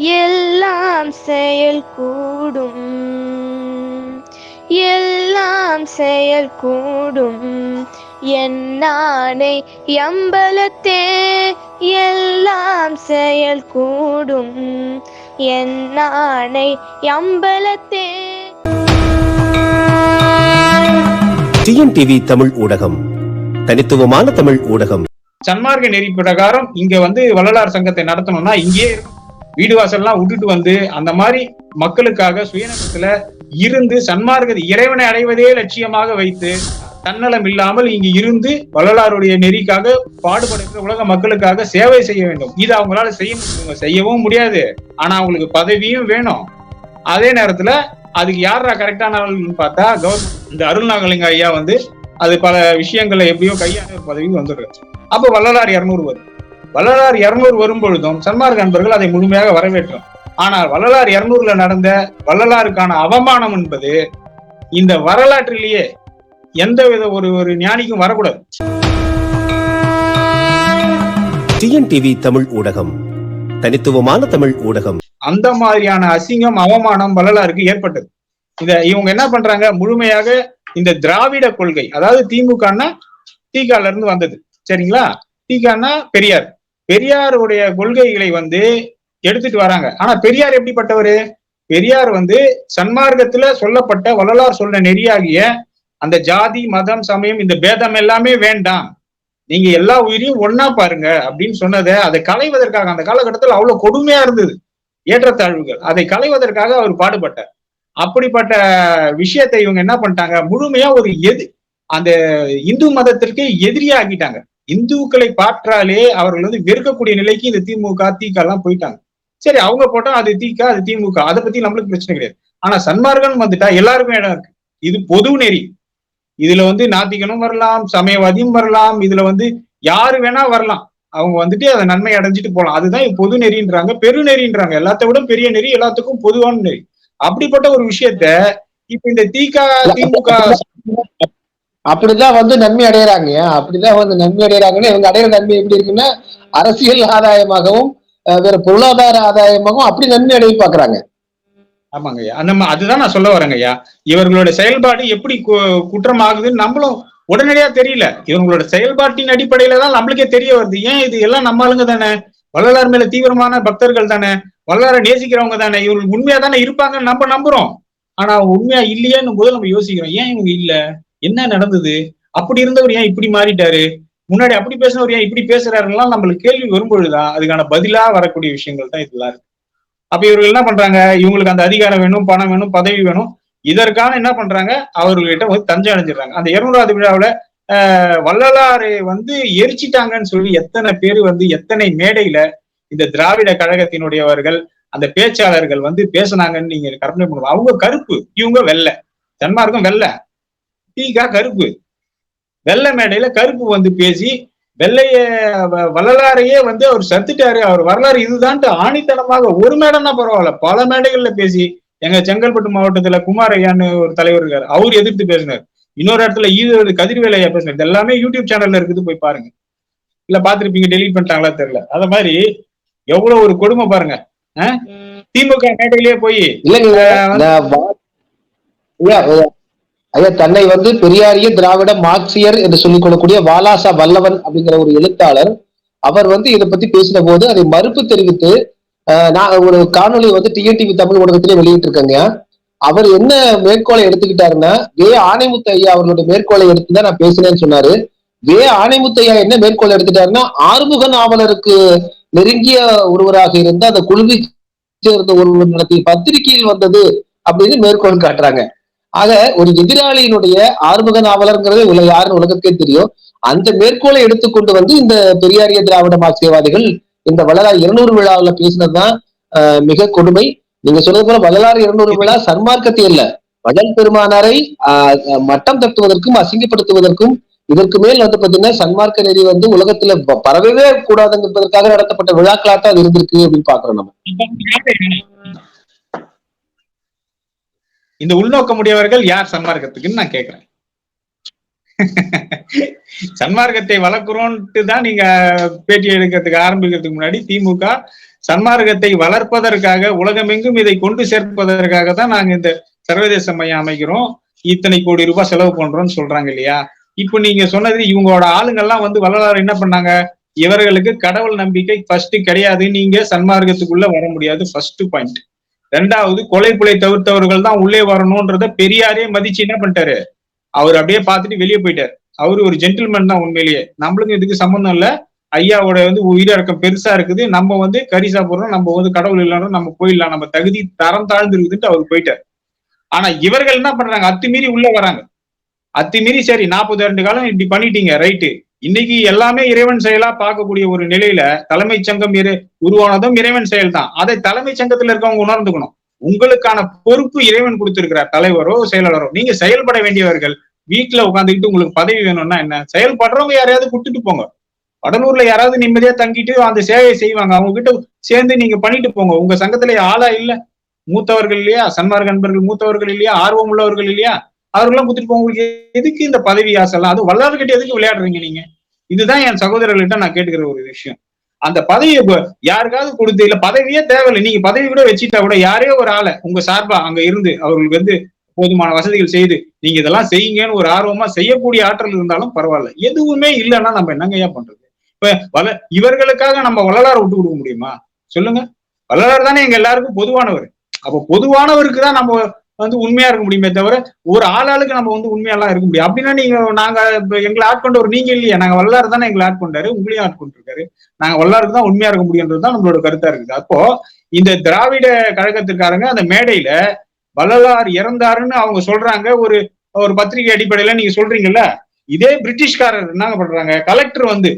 எல்லாம் செயல் கூடும். எல்லாம் செயல் கூடும். என்னானை எம்பலத்தே எல்லாம் செயல் கூடும். என்னானை எம்பலத்தே டிஎன்டிவி தமிழ் ஊடகம். தனித்துவமான தமிழ் ஊடகம். சன்மார்க்க நெறி பிரகாரம் இங்க வந்து வள்ளலார் சங்கத்தை நடத்தணும்னா இங்கேயே வீடு வாசல்லாம் விட்டுட்டு வந்து அந்த மாதிரி மக்களுக்காக சுயநலத்துல இருந்து சன்மார்க்கத்தை இறைவனை அடைவதே லட்சியமாக வைத்து தன்னலம் இல்லாமல் இங்கு இருந்து வள்ளலாருடைய நெறிக்காக பாடுபடுகிற உலக மக்களுக்காக சேவை செய்ய வேண்டும். இது அவங்களால செய்ய முடியும். செய்யவும் முடியாது. ஆனா அவங்களுக்கு பதவியும் வேணும். அதே நேரத்துல அதுக்கு யாரா கரெக்டான ஆளுன்னு பார்த்தா கவர்மெண்ட் இந்த அருள்நாகலிங்க ஐயா வந்து அது பல விஷயங்களை எப்படியோ கையாண்ட ஒரு பதவிக்கு வந்துடுறாரு. அப்போ வள்ளலார் இருநூறு வரும். வள்ளலார் இருநூறு வரும் பொழுதும் சன்மார்க்க அன்பர்கள் அதை முழுமையாக வரவேற்றோம். ஆனால் வள்ளலார் இருநூறுல நடந்த வள்ளலாருக்கான அவமானம் என்பது இந்த வரலாற்றிலேயே எந்த வித ஒரு ஒரு ஞானிக்கும் வரக்கூடாது. டிஎன்டிவி தமிழ் ஊடகம். தனித்துவமான தமிழ் ஊடகம். அந்த மாதிரியான அசிங்கம் அவமானம் வள்ளலாருக்கு ஏற்பட்டது. இத இவங்க என்ன பண்றாங்க? முழுமையாக இந்த திராவிட கொள்கை அதாவது திமுகன்னா திகால இருந்து வந்தது. சரிங்களா? திகான்னா பெரியார். பெரியாருடைய கொள்கைகளை வந்து எடுத்துட்டு வராங்க. ஆனா பெரியார் எப்படிப்பட்டவரு? பெரியார் வந்து சன்மார்க்கத்துல சொல்லப்பட்ட வள்ளலார் சொன்ன நெறியாகிய அந்த ஜாதி மதம் சமயம் இந்த பேதம் எல்லாமே வேண்டாம். நீங்க எல்லா உயிரையும் ஒன்னா பாருங்க அப்படின்னு சொன்னதை அதை களைவதற்காக அந்த காலகட்டத்தில் அவ்வளவு கொடுமையா இருந்தது ஏற்றத்தாழ்வுகள். அதை களைவதற்காக அவர் பாடுபட்டார். அப்படிப்பட்ட விஷயத்தை இவங்க என்ன பண்ணிட்டாங்க? முழுமையா ஒரு எது அந்த இந்து மதத்திற்கு எதிரியா ஆக்கிட்டாங்க இந்துக்களை பாற்றாலே அவர்கள் வந்து வெறுக்கக்கூடிய நிலைக்கு இந்த திமுக திக எல்லாம் போயிட்டாங்க. சரி அவங்க போட்டா அது திக அது திமுக. அதை பத்தி நம்மளுக்கு பிரச்சனை கிடையாது. ஆனா சன்மார்க்கம் வந்துட்டா எல்லாருக்கும் இடம் இருக்கு. இது பொது நெறி. இதுல வந்து நாத்திகனும் வரலாம் சமயவாதியும் வரலாம். இதுல வந்து யாரு வேணா வரலாம். அவங்க வந்துட்டு அதை நன்மை அடைஞ்சிட்டு போலாம். அதுதான் பொது நெறின்றாங்க பெரு நெறின்றாங்க. எல்லாத்த விட பெரிய நெறி எல்லாத்துக்கும் பொதுவான நெறி. அப்படிப்பட்ட ஒரு விஷயத்த இப்ப இந்த திக திமுக அப்படிதான் வந்து நன்மை அடையிறாங்க. அப்படிதான் வந்து நன்மை அடையிறாங்கன்னு இவங்க அடையிற நன்மை எப்படி இருக்குன்னா அரசியல் ஆதாயமாகவும் வேற பொருளாதார ஆதாயமாகவும் அப்படி நன்மை அடைய பாக்குறாங்க ஆமாங்க ஐயா. நம்ம அதுதான் நான் சொல்ல வரேங்க ஐயா. இவர்களோட செயல்பாடு எப்படி கு- குற்றமாகுதுன்னு நம்மளும் உடனடியா தெரியல. இவங்களோட செயல்பாட்டின் அடிப்படையில தான் நம்மளுக்கே தெரிய வருது. ஏன் இது எல்லாம் நம்ம ஆளுங்க தானே? வள்ளலார் மேல தீவிரமான பக்தர்கள் தானே? வள்ளலாரை நேசிக்கிறவங்க தானே? இவங்க உண்மையா தானே இருப்பாங்கன்னு நம்ம நம்புறோம். ஆனா உண்மையா இல்லையேன்னு போது நம்ம யோசிக்கிறோம். ஏன் இவங்க இல்ல? என்ன நடந்தது? அப்படி இருந்தவர் ஏன் இப்படி மாறிட்டாரு? முன்னாடி அப்படி பேசினவர் ஏன் இப்படி பேசுறாருலாம் நம்மளுக்கு கேள்வி வரும்பொழுதுதான் அதுக்கான பதிலா வரக்கூடிய விஷயங்கள் தான் இதெல்லாம் இருக்கு. அப்ப இவர்கள் என்ன பண்றாங்க? இவங்களுக்கு அந்த அதிகாரம் வேணும் பணம் வேணும் பதவி வேணும். இதற்கான என்ன பண்றாங்க? அவர்கள்கிட்ட வந்து தஞ்சம் அடைஞ்சிடுறாங்க. அந்த இருநூறாவது விழாவுல வள்ளலாறு வந்து எரிச்சிட்டாங்கன்னு சொல்லி எத்தனை பேர் வந்து எத்தனை மேடையில இந்த திராவிட கழகத்தினுடையவர்கள் அந்த பேச்சாளர்கள் வந்து பேசுனாங்கன்னு நீங்க கற்பனை பண்ணுவோம் அவங்க கருப்பு இவங்க வெள்ளை. தன்மார்க்கம் வெள்ளை. தீகா கருப்பு. வெள்ளை மேடையில கருப்பு வந்து பேசி வெள்ளைய வள்ளலாரையே வந்து அவர் சத்துட்டாரு. அவர் வரலாறு இதுதான்ட்டு ஆணித்தனமாக ஒரு மேடைன்னா பரவாயில்ல. பல மேடைகள்ல பேசி எங்க செங்கல்பட்டு மாவட்டத்துல குமார் ஐயான்னு ஒரு தலைவர் இருக்காரு. அவர் எதிர்த்து பேசினார். இன்னொரு இடத்துல ஈரோடு கதிர்வேல ஐயா பேசினார். இது எல்லாமே யூடியூப் சேனல்ல இருக்குது போய் பாருங்க. இல்ல பாத்திருப்பீங்க டெலீட் பண்ணிட்டாங்களா தெரியல. அத மாதிரி எவ்வளவு ஒரு கொடுமை பாருங்க? திமுக மேடையிலேயே போய் ஐயா, தன்னை வந்து பெரியாரிய திராவிட மார்க்சியர் என்று சொல்லிக் கொள்ளக்கூடிய வாலாசா வல்லவன் அப்படிங்கிற ஒரு எழுத்தாளர் அவர் வந்து இதை பத்தி பேசின போது அதை மறுப்பு தெரிவித்து நான் ஒரு காணொளி வந்து டிஎன்டிவி தமிழ் ஊடகத்திலே வெளியிட்டிருக்கேங்க. அவர் என்ன மேற்கோளை எடுத்துக்கிட்டாருன்னா வே ஆணைமுத்து ஐயா அவர்களுடைய மேற்கோளை எடுத்து தான் நான் பேசினேன்னு சொன்னாரு. வே ஆணைமுத்து ஐயா என்ன மேற்கோள் எடுத்துட்டாருன்னா ஆறுமுக நாவலருக்கு நெருங்கிய ஒருவராக இருந்த அந்த குழுவை சேர்ந்த ஒருவர் நடத்திய பத்திரிகையில் வந்தது அப்படின்னு மேற்கோள் காட்டுறாங்க. ஆக ஒரு எதிராளியினுடைய ஆறுமுக நாவலர்ங்கிறது உலக யாருன்னு உலகத்துக்கே தெரியும். அந்த மேற்கோளை எடுத்துக்கொண்டு வந்து இந்த பெரியாரிய திராவிட மார்க்சியவாதிகள் இந்த வள்ளலார் இருநூறு விழாவில் பேசினதுதான் மிக கொடுமை. நீங்க சொன்னது போல வள்ளலார் இருநூறு விழா சன்மார்க்கத்தை இல்ல. வள்ளல் பெருமானாரை மட்டம் தட்டுவதற்கும் அசிங்கப்படுத்துவதற்கும் இதற்கு மேல் வந்து பாத்தீங்கன்னா சன்மார்க்க நெறி வந்து உலகத்துல பரவவே கூடாதுங்கிறதுக்காக நடத்தப்பட்ட விழாக்களாட்டம் அது இருந்திருக்கு அப்படின்னு பாக்குறோம் நம்ம. இந்த உள்நோக்கமுடையவர்கள் யார் சன்மார்க்கத்துக்குன்னு நான் கேக்குறேன். சன்மார்க்கத்தை வளர்க்குறோன்ட்டு தான் நீங்க பேட்டி எடுக்கிறதுக்கு ஆரம்பிக்கிறதுக்கு முன்னாடி திமுக சன்மார்க்கத்தை வளர்ப்பதற்காக உலகமெங்கும் இதை கொண்டு சேர்ப்பதற்காக தான் நாங்க இந்த சர்வதேச மையம் அமைக்கிறோம். இத்தனை கோடி ரூபாய் செலவு பண்றோம்னு சொல்றாங்க இல்லையா? இப்ப நீங்க சொன்னது இவங்களோட ஆளுங்கெல்லாம் வந்து வள்ளலார் என்ன பண்ணாங்க? இவர்களுக்கு கடவுள் நம்பிக்கை ஃபர்ஸ்ட் கிடையாது. நீங்க சன்மார்க்கத்துக்குள்ள வர முடியாது. ஃபர்ஸ்ட் பாயிண்ட் ரெண்டாவது கொலை புலை தவிர்த்தவர்கள் தான் உள்ளே வரணும்ன்றத பெரியாரே மதிச்சு என்ன பண்ணிட்டாரு? அவர் அப்படியே பார்த்துட்டு வெளியே போயிட்டாரு. அவரு ஒரு ஜென்டில்மேன் தான் உண்மையிலேயே. நம்மளுக்கும் இதுக்கு சம்மந்தம் இல்ல. ஐயாவோட வந்து உயிரிழக்கம் பெருசா இருக்குது. நம்ம வந்து கறி சாப்பிடுறோம் நம்ம வந்து கடவுள் இல்லைன்னா நம்ம போயிடலாம். நம்ம தகுதி தரம் தாழ்ந்து இருக்குதுன்ட்டு அவர் போயிட்டார். ஆனா இவர்கள் என்ன பண்றாங்க? அத்துமீறி உள்ள வராங்க. அத்துமீறி சரி நாற்பது ஆண்டு காலம் இப்படி பண்ணிட்டீங்க ரைட்டு இன்னைக்கு எல்லாமே இறைவன் செயலா பார்க்கக்கூடிய ஒரு நிலையில தலைமைச் சங்கம் இரு உருவானதும் இறைவன் செயல் தான் அதை தலைமைச் சங்கத்துல இருக்கவங்க உணர்ந்துக்கணும். உங்களுக்கான பொறுப்பு இறைவன் கொடுத்திருக்கிறார் தலைவரோ செயலாளரோ. நீங்க செயல்பட வேண்டியவர்கள் வீட்டுல உட்காந்துக்கிட்டு உங்களுக்கு பதவி வேணும்னா என்ன? செயல்படுறவங்க யாரையாவது கூட்டிட்டு போங்க. வடலூர்ல யாராவது நிம்மதியா தங்கிட்டு அந்த சேவையை செய்வாங்க. அவங்க கிட்ட சேர்ந்து நீங்க பண்ணிட்டு போங்க. உங்க சங்கத்துல ஆளா இல்ல. மூத்தவர்கள் இல்லையா? சன்மார்க்க நண்பர்கள் மூத்தவர்கள் இல்லையா? ஆர்வம் உள்ளவர்கள் இல்லையா? அவர்கள்லாம் கொடுத்துட்டு போக உங்களுக்கு எதுக்கு இந்த பதவி ஆசைலாம் அது வல்லார்கிட்ட எதுக்கு விளையாடுறீங்க நீங்க? இதுதான் என் சகோதரர்கள்ட்ட நான் கேட்டுக்கிற ஒரு விஷயம். அந்த பதவியை யாருக்காவது கொடுத்து இல்ல பதவியே தேவையில்லை. நீங்க பதவி கூட வச்சுட்டா கூட யாரே ஒரு ஆளை உங்க சார்பா அங்க இருந்து அவர்களுக்கு வந்து போதுமான வசதிகள் செய்து நீங்க இதெல்லாம் செய்யுங்கன்னு ஒரு ஆர்வமா செய்யக்கூடிய ஆற்றல் இருந்தாலும் பரவாயில்ல. எதுவுமே இல்லைன்னா நம்ம என்னங்கய்யா பண்றது? இப்ப வள இவர்களுக்காக நம்ம வள்ளலார் விட்டு கொடுக்க முடியுமா? சொல்லுங்க. வள்ளலார் தானே எங்க எல்லாருக்கும் பொதுவானவர். அப்ப பொதுவானவருக்கு தான் நம்ம வந்து உண்மையா இருக்க முடியுமே தவிர ஒரு ஆளாளுக்கு நம்ம வந்து உண்மையெல்லாம் இருக்க முடியும் அப்படின்னா நீங்க நாங்க எங்களை எங்களை ஆட்கொண்டவர் நீங்க இல்லையா. நாங்க வல்லாறு தானே எங்களை ஆட்கொண்டாரு உங்களையும் ஆட்கொண்டிருக்காரு நாங்க வல்லாருக்கு தான் உண்மையா இருக்க முடியுன்றது தான் நம்மளோட கருத்தா இருக்குது. அப்போ இந்த திராவிட கழகத்திற்காரங்க அந்த மேடையில வள்ளலார் இறந்தாருன்னு அவங்க சொல்றாங்க. ஒரு ஒரு பத்திரிகை அடிப்படையில நீங்க சொல்றீங்கல்ல? இதே பிரிட்டிஷ்காரர் என்னங்க பண்றாங்க? கலெக்டர் வந்து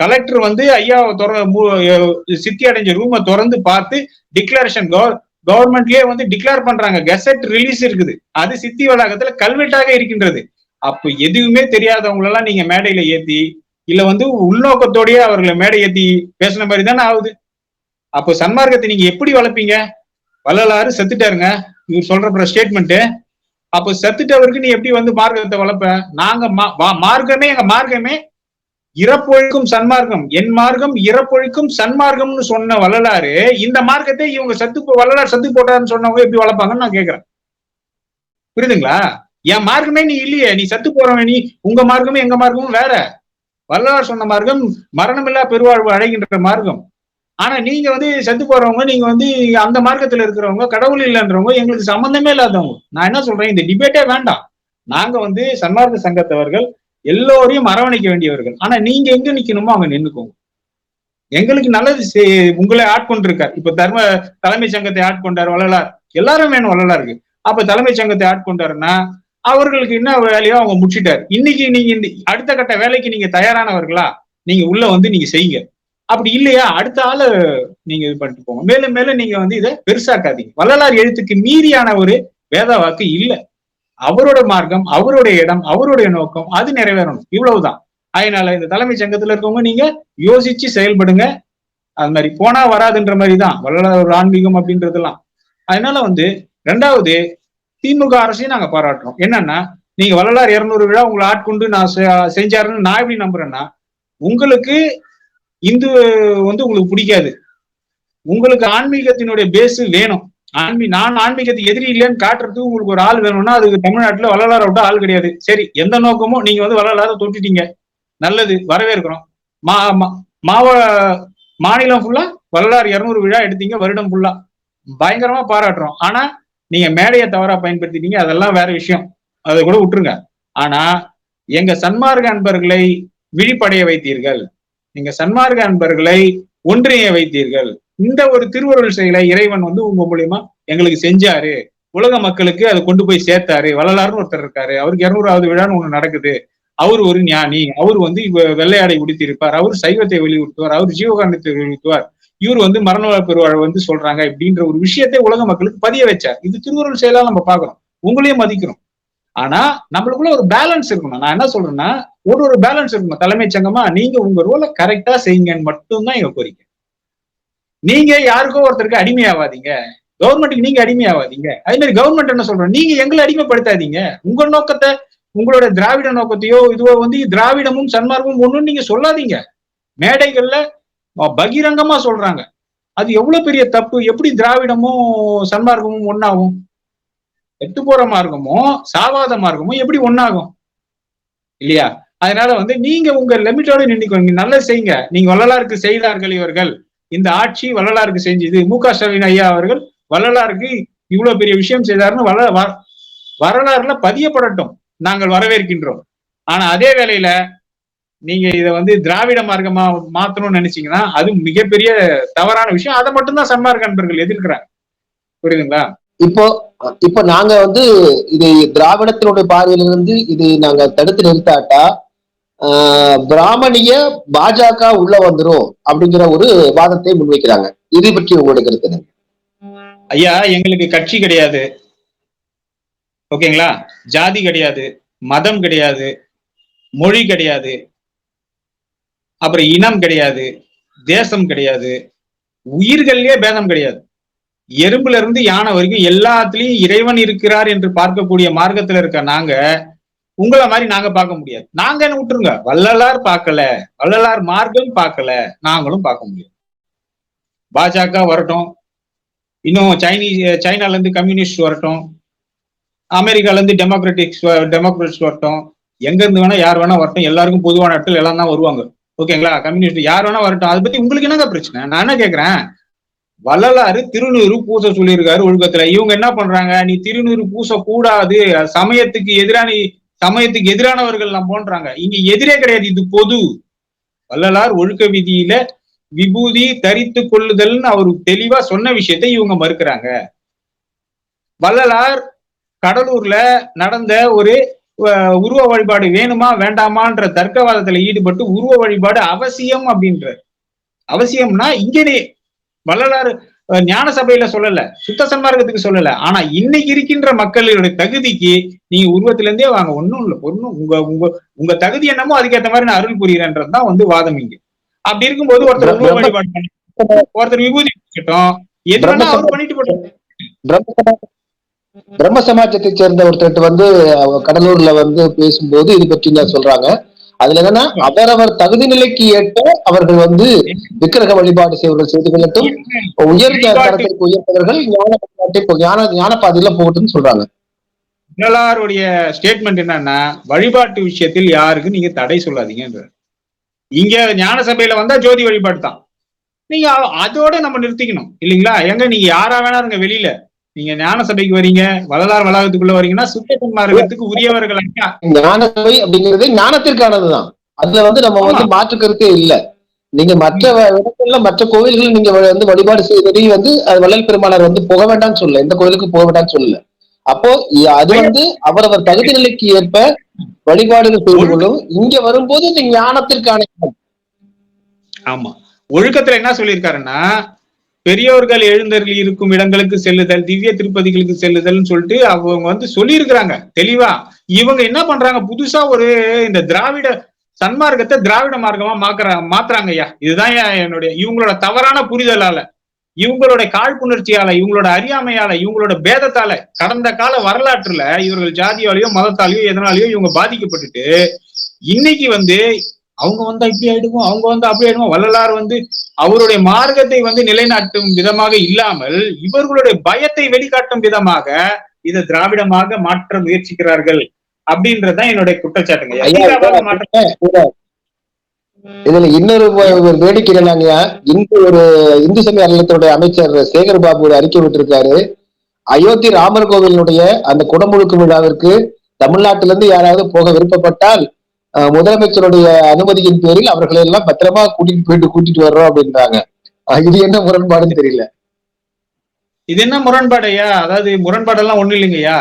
கலெக்டர் வந்து ஐயா திற சித்தி அடைஞ்ச ரூமை திறந்து பார்த்து டிக்ளரேஷன் கவர்மெண்ட்லயே வந்து டிக்ளேர் பண்றாங்க. கெசட் ரிலீஸ் இருக்குது. அது சித்தி வளாகத்துல கல்வெட்டாக இருக்கின்றது. அப்ப எதுவுமே தெரியாதவங்களெல்லாம் நீங்க மேடையில ஏத்தி இல்ல வந்து உள்நோக்கத்தோடயே அவர்களை மேடை ஏத்தி பேசுன மாதிரி தானே ஆகுது. அப்போ சன்மார்க்கத்தை நீங்க எப்படி வளர்ப்பீங்க? வள்ளலாறு செத்துட்டாருங்க. இவர் சொல்ற ஸ்டேட்மெண்ட் அப்போ செத்துட்டவருக்கு நீ எப்படி வந்து மார்க்கத்தை வளர்ப்ப? நாங்க மார்க்கமே எங்க மார்க்கமே இறப்பொழிக்கும் சன்மார்க்கம். என் மார்க்கம் இறப்பொழிக்கும் சன்மார்க்கம்னு சொன்ன வள்ளலாறு இந்த மார்க்கத்தை இவங்க சத்து வள்ளலார் சத்து போட்டாருன்னு சொன்னவங்க எப்படி வளர்ப்பாங்கன்னு நான் கேட்கிறேன் புரியுதுங்களா? என் மார்க்கமே நீ இல்லையே. நீ சத்து போறவன் நீ உங்க மார்க்கமே எங்க மார்க்கமும் வேற. வள்ளலார் சொன்ன மார்க்கம் மரணமில்லா பெருவாழ்வு அடைகின்ற மார்க்கம். ஆனா நீங்க வந்து செத்து போறவங்க நீங்க வந்து அந்த மார்க்கத்துல இருக்கிறவங்க கடவுள் இல்லைன்றவங்க எங்களுக்கு சம்பந்தமே இல்லாதவங்க. நான் என்ன சொல்றேன்? இந்த டிபேட்டே வேண்டாம். நாங்க வந்து சன்மார்க்க சங்கத்தவர்கள் எல்லோரையும் அரவணைக்க வேண்டியவர்கள். ஆனா நீங்க எங்க நிக்கணுமோ அங்க நின்னுக்கோங்க. எங்களுக்கு நல்லது உங்களை ஆட்கொண்டிருக்கார் இப்ப தர்ம தலைமை சங்கத்தை ஆட்கொண்டார் வள்ளலார். எல்லாரும் வேணும் வள்ளலாருக்கு. அப்ப தலைமை சங்கத்தை ஆட்கொண்டாருன்னா அவர்களுக்கு என்ன வேலையோ அவங்க முடிச்சிட்டார். இன்னைக்கு நீங்க இந்த அடுத்த கட்ட வேலைக்கு நீங்க தயாரானவர்களா? நீங்க உள்ள வந்து நீங்க செய்யுங்க. அப்படி இல்லையா? அடுத்த ஆளு நீங்க இது பண்ணிட்டு போங்க. மேலும் மேலும் நீங்க வந்து இதை பெருசாக்காதீங்க. வள்ளலார் எழுத்துக்கு மீறியான ஒரு வேத வாக்கு இல்லை. அவரோட மார்க்கம் அவருடைய இடம் அவருடைய நோக்கம் அது நிறைவேறணும். இவ்வளவுதான். அதனால இந்த தலைமை சங்கத்துல இருக்கவங்க நீங்க யோசிச்சு செயல்படுங்க. அது மாதிரி போனா வராதுன்ற மாதிரி தான் வள்ளலார் ஒரு ஆன்மீகம் அப்படின்றதெல்லாம். அதனால வந்து ரெண்டாவது திமுக அரசையும் நாங்க பாராட்டுறோம். என்னன்னா நீங்க வள்ளலார் இருநூறு விழா உங்களை ஆட்கொண்டு நான் செஞ்சாருன்னு நான் எப்படி நம்புறேன்னா உங்களுக்கு இந்து வந்து உங்களுக்கு பிடிக்காது. உங்களுக்கு ஆன்மீகத்தினுடைய பேஸ் வேணும். ஆன்மீ நான் ஆன்மீகத்துக்கு எதிரி இல்லைன்னு காட்டுறதுக்கு உங்களுக்கு ஒரு ஆள் வேணும்னா அதுக்கு தமிழ்நாட்டுல வள்ளலார விட்ட ஆள் கிடையாது. சரி எந்த நோக்கமும் நீங்க வந்து வள்ளலார தொட்டுட்டீங்க நல்லது வரவேற்கிறோம். மா மாவ மாநிலம் ஃபுல்லா வள்ளலார் இருநூறு விழா எடுத்தீங்க வருடம் ஃபுல்லா பயங்கரமா பாராட்டுறோம். ஆனா நீங்க மேடையை தவறா பயன்படுத்திட்டீங்க அதெல்லாம் வேற விஷயம். அதை கூட விட்டுருங்க. ஆனா எங்க சன்மார்க்க அன்பர்களை விழிப்படைய வைத்தீர்கள். நீங்க சன்மார்க்க அன்பர்களை ஒன்றிய வைத்தீர்கள். இந்த ஒரு திருவருள் செயலை இறைவன் வந்து உங்க மூலியமா எங்களுக்கு செஞ்சாரு. உலக மக்களுக்கு அதை கொண்டு போய் சேர்த்தாரு. வள்ளலார்னு ஒருத்தர் இருக்காரு. அவருக்கு இருநூறாவது விழான்னு ஒண்ணு நடக்குது. அவர் ஒரு ஞானி. அவர் வந்து வெள்ளையாடை உடுத்திருப்பார் அவர் சைவத்தை வெளியுறுத்துவார் அவர் ஜீவகாந்தத்தை வெளியுறுத்துவார் இவர் வந்து மரண பெருவாழ் வந்து சொல்றாங்க அப்படின்ற ஒரு விஷயத்தை உலக மக்களுக்கு பதிய வச்சார். இது திருவருள் செயலா நம்ம பாக்குறோம் உங்களையும் மதிக்கிறோம். ஆனா நம்மளுக்குள்ள ஒரு பேலன்ஸ் இருக்கணும். நான் என்ன சொல்றேன்னா ஒரு ஒரு பேலன்ஸ் இருக்கணும். தலைமைச் சங்கமா நீங்க உங்க ரோலை கரெக்டா செய்யுங்கன்னு மட்டும்தான் எங்க கோரிக்கை. நீங்க யாருக்கோ ஒருத்தருக்கு அடிமையாவாதீங்க. கவர்மெண்ட்டுக்கு நீங்க அடிமையாவாதீங்க. அதே மாதிரி கவர்மெண்ட் என்ன சொல்றோம் நீங்க எங்களை அடிமைப்படுத்தாதீங்க. உங்க நோக்கத்தை உங்களோட திராவிட நோக்கத்தையோ இதுவோ வந்து திராவிடமும் சன்மார்க்கமும் ஒண்ணுன்னு நீங்க சொல்லாதீங்க. மேடைகள்ல பகிரங்கமா சொல்றாங்க. அது எவ்வளவு பெரிய தப்பு? எப்படி திராவிடமும் சன்மார்க்கமும் ஒன்னாகும் எட்டு போற மார்க்கமும் சாவாத மார்க்கமும் எப்படி ஒன்னாகும் இல்லையா? அதனால வந்து நீங்க உங்க லிமிட்டோட நின்னுக்கோங்க. நல்லா செய்யுங்க. நீங்க வள்ளலாருக்கு செய்தார்கள் இவர்கள். இந்த ஆட்சி வள்ளலாருக்கு செஞ்சது. மு க ஸ்டாலின் ஐயா அவர்கள் வள்ளலாருக்கு இவ்வளவு பெரிய விஷயம் செய்தாருன்னு வள வரலாறுல பதியப்படட்டும். நாங்கள் வரவேற்கின்றோம். ஆனா அதே வேளையில நீங்க இத வந்து திராவிட மார்க்கமா மாத்தணும்னு நினைச்சீங்கன்னா அது மிகப்பெரிய தவறான விஷயம். அதை மட்டும்தான் சன்மார்க்க அன்பர்கள் எதிர்க்கிறாங்க. புரியுதுங்களா? இப்போ இப்போ நாங்க வந்து இதை திராவிடத்தினுடைய பார்வையிலிருந்து இதை நாங்க தடுத்து நிறுத்தாட்டா பிராமணிய பாஜக உள்ள வந்துரும் அப்படிங்கிற ஒரு வாதத்தை முன்வைக்கிறாங்க. இதை பற்றி உங்களுக்கு கருத்து ஐயா எங்களுக்கு கட்சி கிடையாது. ஓகேங்களா? ஜாதி கிடையாது மதம் கிடையாது மொழி கிடையாது அப்புறம் இனம் கிடையாது தேசம் கிடையாது உயிர்கள்லயே பேதம் கிடையாது. எறும்புல இருந்து யானை வரைக்கும் எல்லாத்துலயும் இறைவன் இருக்கிறார் என்று பார்க்கக்கூடிய மார்க்கத்துல இருக்க நாங்க உங்களை மாதிரி நாங்க பார்க்க முடியாது. நாங்க என்ன விட்டுருங்க? வள்ளலார் பார்க்கல. வள்ளலார் மார்க்கம் பார்க்கல. நாங்களும் பார்க்க முடியாது. பாஜக வரட்டும். இன்னும் சைனீஸ் சைனால இருந்து கம்யூனிஸ்ட் வரட்டும். அமெரிக்கால இருந்து டெமோக்ராட்டிக்ஸ் டெமோக்ராட்ஸ் வரட்டும். எங்க இருந்து வேணா யார் வேணா வரட்டும். எல்லாருக்கும் பொதுவான இடத்துல எல்லாம் தான் வருவாங்க. ஓகேங்களா? கம்யூனிஸ்ட் யார் வேணா வரட்டும். அதை பத்தி உங்களுக்கு என்னங்க பிரச்சனை? நான் என்ன கேக்குறேன்? வள்ளலாறு திருநூறு பூச சொல்லியிருக்காரு ஒழுக்கத்துல. இவங்க என்ன பண்றாங்க? நீ திருநூறு பூச கூடாது அது சமயத்துக்கு நீ சமயத்துக்கு எதிரானவர்கள் எல்லாம் போன்றாங்க. இங்க எதிரே கிடையாது இது பொது. வள்ளலார் ஒழுக்க விதியில விபூதி தரித்து கொள்ளுதல்னு அவர் தெளிவா சொன்ன விஷயத்தை இவங்க மறுக்கிறாங்க. வள்ளலார் கடலூர்ல நடந்த ஒரு உருவ வழிபாடு வேணுமா வேண்டாமான்ற தர்க்கவாதத்துல ஈடுபட்டு உருவ வழிபாடு அவசியம் அப்படின்ற அவசியம்னா இங்கே வள்ளலார் ஞான சபையில சொல்லல சுத்த சன்மார்க்கத்துக்கு சொல்லல. ஆனா இன்னைக்கு இருக்கின்ற மக்களுடைய தகுதிக்கு நீங்க உருவத்துல இருந்தே வாங்க. ஒண்ணும் இல்ல ஒண்ணும் உங்க உங்க உங்க தகுதி என்னமோ அதுக்கேற்ற மாதிரி நான் அருள் புரிகிறேன்றது தான் வந்து வாதம் இங்க. அப்படி இருக்கும்போது ஒருத்தர் உருவ வழிபாடு பண்ணி ஒருத்தர் விபூதி பண்ணிட்டோம் எது வேணா அவர் பண்ணிட்டு போட்டோம் பிரம்ம சமா- பிரம்ம சமாஜத்தை சேர்ந்த ஒருத்தர் வந்து கடலூர்ல வந்து பேசும்போது இது பற்றி சொல்றாங்க. அதுல என்னன்னா அவரவர் தகுதி நிலைக்கு ஏற்ப அவர்கள் வந்து விக்கிரக வழிபாடு செய்வர்கள் செய்து கொள்ளட்டும். உயர்ந்த தரத்திற்கு உயர்ந்தவர்கள் ஞான வழிபாட்டை ஞான ஞான பாதையில போகட்டும்னு சொல்றாங்க. வள்ளலாருடைய ஸ்டேட்மெண்ட் என்னன்னா வழிபாட்டு விஷயத்தில் யாருக்கு நீங்க தடை சொல்லாதீங்கன்ற இங்க ஞான சபையில வந்தா ஜோதி வழிபாடு தான் நீங்க அதோட நம்ம நிறுத்திக்கணும் இல்லைங்களா? எங்க நீங்க யாரா வேணா இருங்க வெளியில. நீங்க ஞான சபைக்கு வரீங்க வள்ளலார் வளாகத்துக்குள்ள வரீங்கன்னா சுத்த மார்க்கத்துக்கு உரியவர்கள். ஞான சபை அப்படிங்கிறது ஞானத்திற்கானதுதான். அதுல வந்து நம்ம வந்து மாற்று கருத்தே இல்ல. நீங்க மற்ற இடங்கள்ல மற்ற கோவில்கள் நீங்க வந்து வழிபாடு செய்வதையும் வந்து வள்ளல் பெருமானார் வந்து போக வேண்டாம்னு சொல்லல. எந்த கோவிலுக்கு போக வேண்டாம்னு சொல்லல. அப்போ அது வந்து அவரவர் தகுதி நிலைக்கு ஏற்ப வழிபாடுகள் செய்து கொள்ளும். இங்க வரும்போது இந்த ஞானத்திற்கான. ஆமா. ஒழுக்கத்துல என்ன சொல்லியிருக்காருன்னா பெரியோர்கள் எழுந்தருளி இருக்கும் இடங்களுக்கு செல்லுதல் திவ்ய திருப்பதிகளுக்கு செல்லுதல்னு சொல்லிட்டு அவங்க வந்து சொல்லியிருக்கிறாங்க. தெளிவா. இவங்க என்ன பண்றாங்க? புதுசா ஒரு இந்த திராவிட சன்மார்க்கத்தை திராவிட மார்க்கமா மாக்குறாங்க மாத்துறாங்க ஐயா. இதுதான் என்னுடைய இவங்களோட தவறான புரிதலால. இவங்களோட காழ்ப்புணர்ச்சியால இவங்களோட அறியாமையால இவங்களோட பேதத்தால கடந்த கால வரலாற்றுல இவர்கள் ஜாதியாலேயோ மதத்தாலேயோ எதனாலேயோ இவங்க பாதிக்கப்பட்டுட்டு இன்னைக்கு வந்து அவங்க வந்தா இப்படி ஆயிடுவோம் அவங்க வந்தா அப்படி ஆயிடுவோம் வள்ளலார் வந்து அவருடைய மார்க்கத்தை வந்து நிலைநாட்டும் விதமாக இல்லாமல் இவர்களுடைய பயத்தை வெளிக்காட்டும் விதமாக இதை திராவிடமாக மாற்ற முயற்சிக்கிறார்கள் அப்படின்றதுதான் என்னுடைய குற்றச்சாட்டுங்க. இதுல இன்னொரு ஒரு வேடிக்கை என்னன்னாங்க இந்து ஒரு இந்து சமய அறநிலையத்துடைய அமைச்சர் சேகர் பாபு ஒரு அறிக்கை விட்டிருக்காரு. அயோத்தி ராமர் கோவிலினுடைய அந்த குடமுழுக்கு விழாவிற்கு தமிழ்நாட்டில இருந்து யாராவது போக விருப்பப்பட்டால் முதலமைச்சருடைய அனுமதியின் பேரில் அவர்களை எல்லாம் பத்திரமா கூட்டிட்டு போயிட்டு கூட்டிட்டு வர்றோம் அப்படின்றாங்க. இது என்ன முரண்பாடுன்னு தெரியல. இது என்ன முரண்பாடையா? அதாவது முரண்பாடெல்லாம் ஒண்ணு இல்லைங்கய்யா.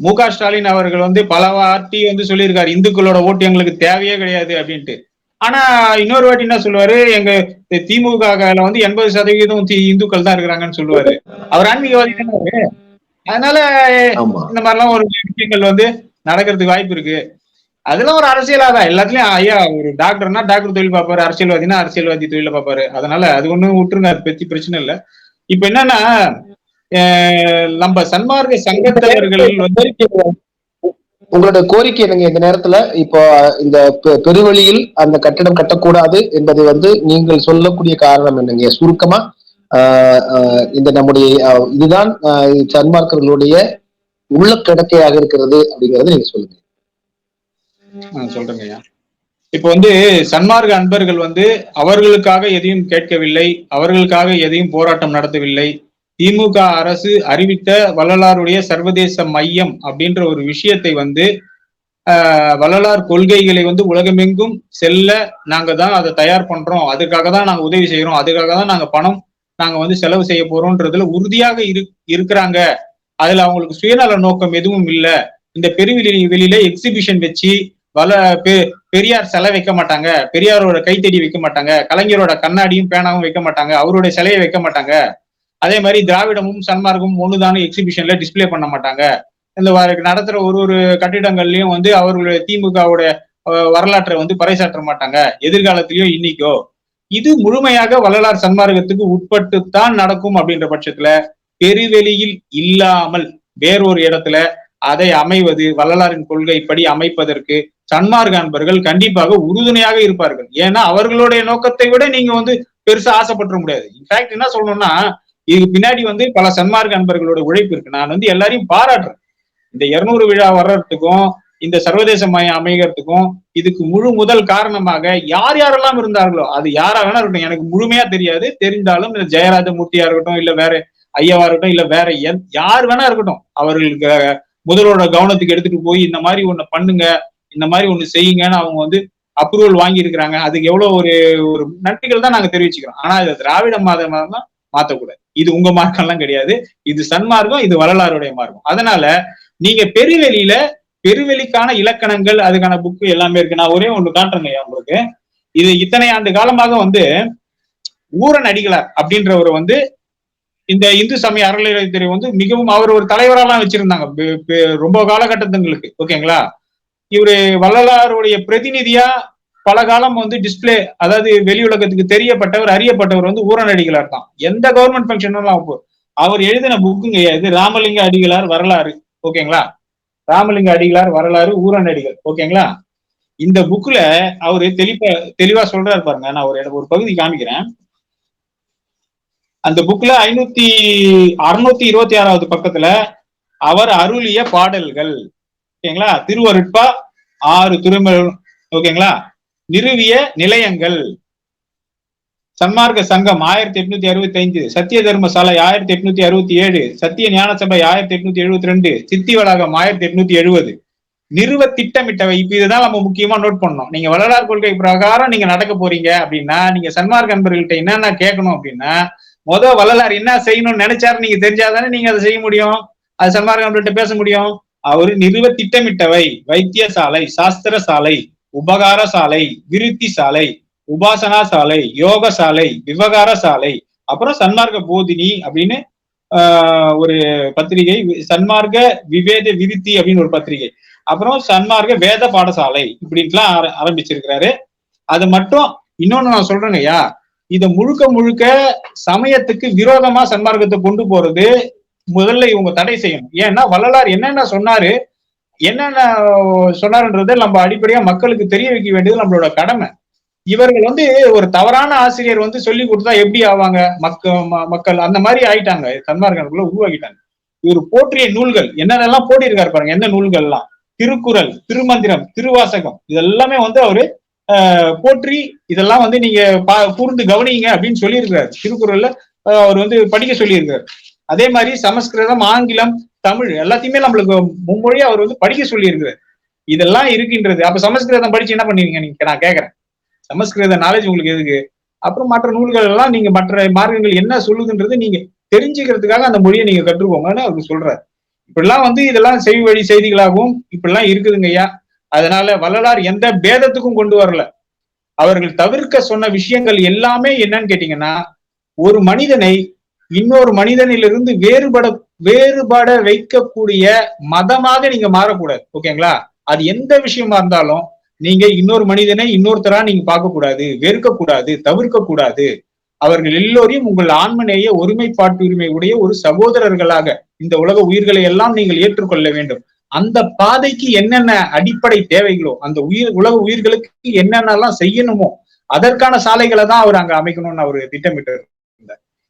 மு க ஸ்டாலின் அவர்கள் வந்து பல வாட்டி வந்து சொல்லியிருக்காரு இந்துக்களோட ஓட்டு எங்களுக்கு தேவையே கிடையாது அப்படின்ட்டு. ஆனா இன்னொரு வாட்டி என்ன சொல்லுவாரு? எங்க திமுக வந்து எண்பது சதவீதம் இந்துக்கள் தான் இருக்கிறாங்கன்னு சொல்லுவாரு. அவர் ஆன்மீகவாதி தானே. அதனால இந்த மாதிரிலாம் ஒரு விஷயங்கள் வந்து நடக்கிறதுக்கு வாய்ப்பு இருக்கு. அதெல்லாம் ஒரு அரசியலா தான் எல்லாத்துலயும் ஐயா ஒரு டாக்டர்னா டாக்டர் தொழில் பார்ப்பாரு அரசியல்வாதினா அரசியல்வாதி தொழில பார்ப்பாரு. அதனால அது ஒண்ணும் விட்டுருங்க அதை பத்தி பிரச்சனை இல்ல. இப்ப என்னன்னா நம்ம சன்மார்க்க சங்கத்தவர்கள் வந்து உங்களோட கோரிக்கை என்னங்க இந்த நேரத்துல? இப்போ இந்த பெருவழியில் அந்த கட்டிடம் கட்டக்கூடாது என்பதை வந்து நீங்கள் சொல்லக்கூடிய காரணம் என்னங்க? சுருக்கமா இந்த நம்முடைய இதுதான் சன்மார்க்கர்களுடைய உள்ள கிடக்கையாக இருக்கிறது அப்படிங்கறத நீங்க சொல்லுங்க. சொல்றேங்க ஐயா இப்போ வந்து சன்மார்க்க அன்பர்கள் வந்து அவர்களுக்காக எதையும் கேட்கவில்லை அவர்களுக்காக எதையும் போராட்டம் நடத்தவில்லை. திமுக அரசு அறிவித்த வள்ளலாருடைய சர்வதேச மையம் அப்படின்ற ஒரு விஷயத்தை வந்து ஆஹ், வள்ளலார் கொள்கைகளை வந்து உலகமெங்கும் செல்ல நாங்க தான் அதை தயார் பண்றோம். அதுக்காக தான் நாங்க உதவி செய்யறோம் அதுக்காக தான் நாங்க பணம் நாங்க வந்து செலவு செய்ய போறோம்ன்றதுல உறுதியாக இரு இருக்கிறாங்க. அதுல அவங்களுக்கு சுயநல நோக்கம் எதுவும் இல்ல. இந்த பெருவெளி வெளியில எக்ஸிபிஷன் வச்சு வல பெ- பெரியார் சிலை வைக்க மாட்டாங்க. பெரியாரோட கைத்தடி வைக்க மாட்டாங்க. கலைஞரோட கண்ணாடியும் பேனாவும் வைக்க மாட்டாங்க. அவருடைய சிலையை வைக்க மாட்டாங்க. அதே மாதிரி திராவிடமும் சன்மார்க்கமும் ஒண்ணுதான எக்ஸிபிஷன்ல டிஸ்ப்ளே பண்ண மாட்டாங்க. இந்த நடத்துற ஒரு ஒரு கட்டிடங்கள்லயும் வந்து அவர்களுடைய திமுகவுடைய வரலாற்றை வந்து பறைசாற்ற மாட்டாங்க. எதிர்காலத்திலயோ இன்னைக்கோ. இது முழுமையாக வள்ளலார் சன்மார்க்கத்துக்கு உட்பட்டு தான் நடக்கும் அப்படின்ற பட்சத்துல பெருவெளியில் இல்லாமல் வேறொரு இடத்துல அதை அமைவது வள்ளலாரின் கொள்கைப்படி அமைப்பதற்கு சன்மார்க்க அன்பர்கள் கண்டிப்பாக உறுதுணையாக இருப்பார்கள். ஏன்னா அவர்களுடைய நோக்கத்தை விட நீங்க வந்து பெருசா ஆசைப்பட்டுற முடியாது. இன்ஃபேக்ட் என்ன சொல்லணும்னா இதுக்கு பின்னாடி வந்து பல சன்மார்க்க அன்பர்களோட உழைப்பு இருக்கு. நான் வந்து எல்லாரையும் பாராட்டுறேன். இந்த இருநூறு விழா வர்றதுக்கும் இந்த சர்வதேச மையம் அமைகிறதுக்கும் இதுக்கு முழு முதல் காரணமாக யார் யாரெல்லாம் இருந்தார்களோ அது யாரா வேணா இருக்கட்டும் எனக்கு முழுமையா தெரியாது. தெரிந்தாலும் இந்த ஜெயராஜ மூர்த்தியா இருக்கட்டும் இல்ல வேற ஐயாவா இருக்கட்டும் இல்ல வேற யார் வேணா இருக்கட்டும் அவர்களுக்கு முதலோட முதல்வரோட கவனத்துக்கு எடுத்துட்டு போய் இந்த மாதிரி ஒண்ணு பண்ணுங்க இந்த மாதிரி ஒண்ணு செய்யுங்கன்னு அவங்க வந்து அப்ரூவல் வாங்கி இருக்கிறாங்க அதுக்கு எவ்வளவு ஒரு ஒரு நன்றிகள் தான் நாங்க தெரிவிச்சுக்கிறோம். ஆனா இது திராவிட மாதமா தான் மாத்தக்கூடாது. இது உங்க மார்க்கம் எல்லாம் கிடையாது. இது சன்மார்க்கம் இது வரலாறுடைய மார்க்கம். அதனால நீங்க பெருவெளியில பெருவெளிக்கான இலக்கணங்கள் அதுக்கான புக்கு எல்லாமே இருக்கு. நான் ஒரே ஒண்ணு காட்டுறேங்க உங்களுக்கு. இது இத்தனை ஆண்டு காலமாக வந்து ஊரன் அடிகளார் அப்படின்றவர் வந்து இந்த இந்து சமய அறநிலையத்துறை வந்து மிகவும் அவர் ஒரு தலைவரெல்லாம் வச்சிருந்தாங்க. ரொம்ப காலகட்டத்துங்களுக்கு. ஓகேங்களா? இவரு வள்ளலாருடைய பிரதிநிதியா பல காலம் வந்து டிஸ்பிளே அதாவது வெளி உலகத்துக்கு தெரியப்பட்டவர் அறியப்பட்டவர் வந்து ஊரன் அடிகளார் தான். எந்த கவர்மெண்ட் ஃபங்க்ஷனும் அவர் எழுதின புக்குங்க இது ராமலிங்க அடிகளார் வரலாறு. ஓகேங்களா? ராமலிங்க அடிகளார் வரலாறு ஊரன் ஓகேங்களா? இந்த புக்ல அவரு தெளிப்பா தெளிவா சொல்றாரு பாருங்க. நான் ஒரு ஒரு பகுதி காமிக்கிறேன். அந்த புக்ல ஐநூத்தி அறுநூத்தி இருபத்தி ஆறாவது பக்கத்துல அவர் அருளிய பாடல்கள். ஓகேங்களா? திருவருட்பா ஆறு திருமல் ஓகேங்களா? நிறுவிய நிலையங்கள். சன்மார்க்க சங்கம் ஆயிரத்தி எட்நூத்தி அறுபத்தி ஐந்து சத்திய தர்ம சாலை ஆயிரத்தி எட்நூத்தி அறுபத்தி ஏழு. சத்திய ஞான சபை ஆயிரத்தி எட்நூத்தி எழுபத்தி ரெண்டு சித்தி வளாகம் ஆயிரத்தி எட்நூத்தி எழுபது நிறுவ திட்டமிட்டவை. இப்ப இதுதான் நம்ம முக்கியமா நோட் பண்ணோம் நீங்க வள்ளலார் கொள்கை பிரகாரம் நீங்க நடக்க போறீங்க அப்படின்னா நீங்க சன்மார்க் அன்பர்கள்ட்ட என்னென்ன கேட்கணும் அப்படின்னா முத வள்ளலார் என்ன செய்யணும்னு நினைச்சாரு நீங்க தெரிஞ்சாதானே நீங்க அதை செய்ய முடியும். அது சன்மார்க் அன்பர்கள்ட்ட பேச முடியும். அவர் நிறுவ திட்டமிட்டவை வைத்தியசாலை சாஸ்திர சாலை உபகார சாலை விருத்தி சாலை உபாசனா சாலை யோக சாலை விவகார சாலை அப்புறம் சன்மார்க்க போதினி அப்படின்னு ஆஹ், ஒரு பத்திரிகை சன்மார்க்க விவேத விருத்தி அப்படின்னு ஒரு பத்திரிகை. அப்புறம் சன்மார்க்க வேத பாடசாலை இப்படின்ட்டுலாம் ஆர- ஆரம்பிச்சிருக்கிறாரு. அது மட்டும் இன்னொன்னு நான் சொல்றேங்கய்யா. இதை இத முழுக்க முழுக்க சமயத்துக்கு விரோதமா சன்மார்க்கத்தை கொண்டு போறது முதல்ல இவங்க தடை செய்யணும். ஏன்னா வள்ளலார் என்னென்ன சொன்னாரு என்னென்ன சொன்னாருன்றதை நம்ம அடிப்படையா மக்களுக்கு தெரிய வைக்க வேண்டியது நம்மளோட கடமை. இவர்கள் வந்து ஒரு தவறான ஆசிரியர் வந்து சொல்லி கொடுத்தா எப்படி ஆவாங்க? மக்க ம- மக்கள் அந்த மாதிரி ஆயிட்டாங்க. சன்மார்கனுக்குள்ள உருவாக்கிட்டாங்க. இவர் போற்றிய நூல்கள் என்னென்னலாம் போட்டிருக்காரு பாருங்க. எந்த நூல்கள்லாம்? திருக்குறள் திருமந்திரம் திருவாசகம். இதெல்லாமே வந்து அவரு ஆஹ், போற்றி இதெல்லாம் வந்து நீங்க பா- கூர்ந்து கவனிங்க அப்படின்னு சொல்லியிருக்காரு திருக்குறள்ல அவர் வந்து படிக்க சொல்லியிருக்காரு அதே மாதிரி சமஸ்கிருதம் ஆங்கிலம் தமிழ் எல்லாத்தையுமே நம்மளுக்கு மும்மொழியா அவர் வந்து படிக்க சொல்லியிருக்கிறார். இதெல்லாம் இருக்கின்றது. அப்ப சமஸ்கிருதம் படிச்சு என்ன பண்ணுவீங்க நீங்க? நான் கேக்குறேன். சமஸ்கிருத நாலேஜ் உங்களுக்கு எதுக்கு? அப்புறம் மற்ற நூல்கள் எல்லாம் நீங்க மற்ற மார்க்கங்கள் என்ன சொல்லுதுன்றது நீங்க தெரிஞ்சுக்கிறதுக்காக அந்த மொழியை நீங்க கற்றுக்கோங்கன்னு அவர் சொல்றாரு. இப்படிலாம் வந்து இதெல்லாம் செவி வழி செய்திகளாகவும் இப்படிலாம் இருக்குதுங்க ஐயா. அதனால வள்ளலார் எந்த பேதத்துக்கும் கொண்டு வரல. அவர்கள் தவிர்க்க சொன்ன விஷயங்கள் எல்லாமே என்னன்னு கேட்டீங்கன்னா ஒரு மனிதனை இன்னொரு மனிதனிலிருந்து வேறுபட வேறுபட வைக்கக்கூடிய மதமாக நீங்க மாறக்கூடாது. ஓகேங்களா? அது எந்த விஷயமா இருந்தாலும் நீங்க இன்னொரு மனிதனை இன்னொருத்தரா நீங்க பார்க்க கூடாது வெறுக்க கூடாது தவிர்க்க கூடாது அவர்கள் எல்லோரையும் உங்கள் ஆன்மநேய ஒருமைப்பாட்டு உரிமை உடைய ஒரு சகோதரர்களாக இந்த உலக உயிர்களை எல்லாம் நீங்கள் ஏற்றுக்கொள்ள வேண்டும். அந்த பாதைக்கு என்னென்ன அடிப்படை தேவைகளோ அந்த உயிர் உலக உயிர்களுக்கு என்னென்னலாம் செய்யணுமோ அதற்கான சாலைகளை தான் அவர் அங்க அமைக்கணும்னு அவர் திட்டமிட்டார்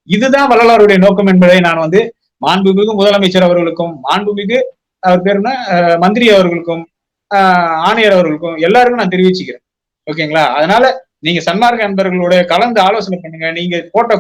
இதுதான் வள்ளலாருடைய நோக்கம் என்பதை நான் வந்து மாண்புமிகு முதலமைச்சர் அவர்களுக்கும் மாண்புமிகு அவர் பேருனா மந்திரி அவர்களுக்கும் ஆஹ் ஆணையர் அவர்களுக்கும் எல்லாருக்கும் நான் தெரிவிச்சுக்கிறேன். ஓகேங்களா? அதனால நீங்க சன்மார்க்க நண்பர்களோட கலந்து ஆலோசனை பண்ணுங்க. நீங்க போட்ட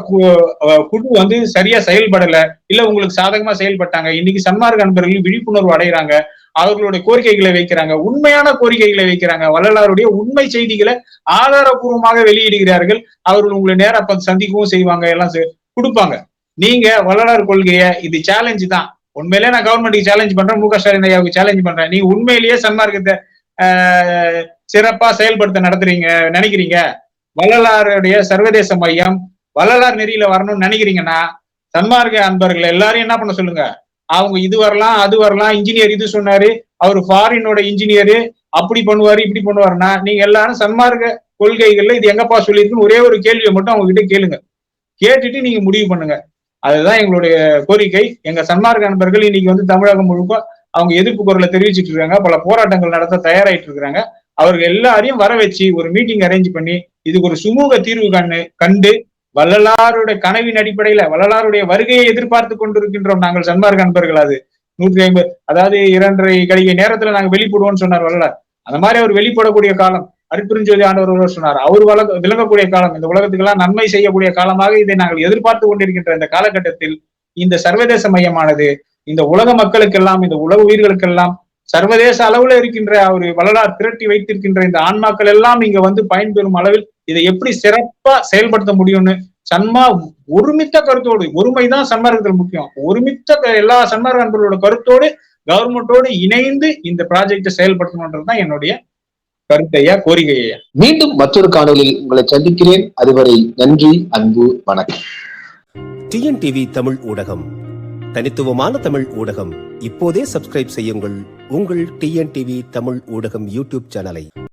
குழு வந்து சரியா செயல்படல இல்ல உங்களுக்கு சாதகமா செயல்பட்டாங்க இன்னைக்கு சன்மார்க்க நண்பர்கள் விழிப்புணர்வு அடைகிறாங்க அவர்களுடைய கோரிக்கைகளை வைக்கிறாங்க உண்மையான கோரிக்கைகளை வைக்கிறாங்க வள்ளலாருடைய உண்மை செய்திகளை ஆதாரபூர்வமாக வெளியிடுகிறார்கள் அவர்கள் உங்களை நேரா சந்திக்கவும் செய்வாங்க எல்லாம் செய்- கொடுப்பாங்க. நீங்க வள்ளலார் கொள்கைய இது சேலஞ்சு தான். உண்மையிலே நான் கவர்மெண்ட்டுக்கு சேலஞ்ச் பண்றேன் மு க ஸ்டாலின் ஐயாவுக்கு சேலஞ்ச் பண்றேன். நீங்க உண்மையிலேயே சன்மார்க்கத்தை சிறப்பா செயல்படுத்த நடத்துறீங்க நினைக்கிறீங்க? வள்ளலாருடைய சர்வதேச மையம் வள்ளலார் நெறியில வரணும்னு நினைக்கிறீங்கன்னா சன்மார்க்க அன்பர்கள் எல்லாரும் என்ன பண்ண சொல்லுங்க? அவங்க இது வரலாம் அது வரலாம் இன்ஜினியர் இது சொன்னாரு அவர் ஃபாரினோட இன்ஜினியரு அப்படி பண்ணுவாரு இப்படி பண்ணுவாருன்னா நீங்க எல்லாரும் சன்மார்க்க கொள்கைகள்ல இது எங்கப்பா சொல்லியிருக்குன்னு ஒரே ஒரு கேள்வியை மட்டும் அவங்க கிட்ட கேளுங்க. கேட்டுட்டு நீங்க முடிவு பண்ணுங்க. அதுதான் எங்களுடைய கோரிக்கை. எங்க சன்மார்க்க நண்பர்கள் இன்னைக்கு வந்து தமிழகம் முழுக்க அவங்க எதிர்ப்பு குரலை தெரிவிச்சிட்டு இருக்காங்க. பல போராட்டங்கள் நடத்த தயாராயிட்டு இருக்காங்க அவர்கள் எல்லாரையும் வர வச்சு ஒரு மீட்டிங் அரேஞ்ச் பண்ணி இதுக்கு ஒரு சுமூக தீர்வு கண்டு கண்டு வள்ளலாருடைய கனவின் அடிப்படையில வள்ளலாருடைய வருகையை எதிர்பார்த்து கொண்டிருக்கின்றோம் நாங்கள் சன்மார்க்க நண்பர்கள் அது. நூற்றி ஐம்பது அதாவது இரண்டரை கடிகை நேரத்துல நாங்க வெளிப்படுவோம்னு சொன்னார் வள்ளலார். அந்த மாதிரி அவர் வெளிப்படக்கூடிய காலம். அருட்பெருஞ்சோதி ஆண்டவர் ஒருவர் சொன்னார் அவர் வள விளங்கக்கூடிய காலம் இந்த உலகத்துக்கெல்லாம் நன்மை செய்யக்கூடிய காலமாக இதை நாங்கள் எதிர்பார்த்து கொண்டிருக்கின்ற இந்த காலகட்டத்தில் இந்த சர்வதேச மையமானது இந்த உலக மக்களுக்கெல்லாம் இந்த உலக உயிர்களுக்கெல்லாம் சர்வதேச அளவுல இருக்கின்ற ஒரு வரலாறு திரட்டி வைத்திருக்கின்ற இந்த ஆன்மாக்கள் எல்லாம் இங்க வந்து பயன்பெறும் அளவில் இதை எப்படி சிறப்பா செயல்படுத்த முடியும்னு சன்மா ஒருமித்த கருத்தோடு ஒருமைதான் சன்மார்க்கத்தில் முக்கியம். ஒருமித்த எல்லா சன்மார்க்க நண்பர்களோட கருத்தோடு கவர்மெண்டோடு இணைந்து இந்த ப்ராஜெக்டை செயல்படுத்தணுன்றதுதான் என்னுடைய கருத்தையா கோரிக்கையா மீண்டும் மற்றொரு காணொளியில் உங்களை சந்திக்கிறேன். அதுவரை நன்றி அன்பு வணக்கம். டிஎன்டிவி தமிழ் ஊடகம். தனித்துவமான தமிழ் ஊடகம். இப்போதே சப்ஸ்கிரைப் செய்யுங்கள். உங்கள் டிஎன்டிவி தமிழ் ஊடகம் யூடியூப் சேனலை.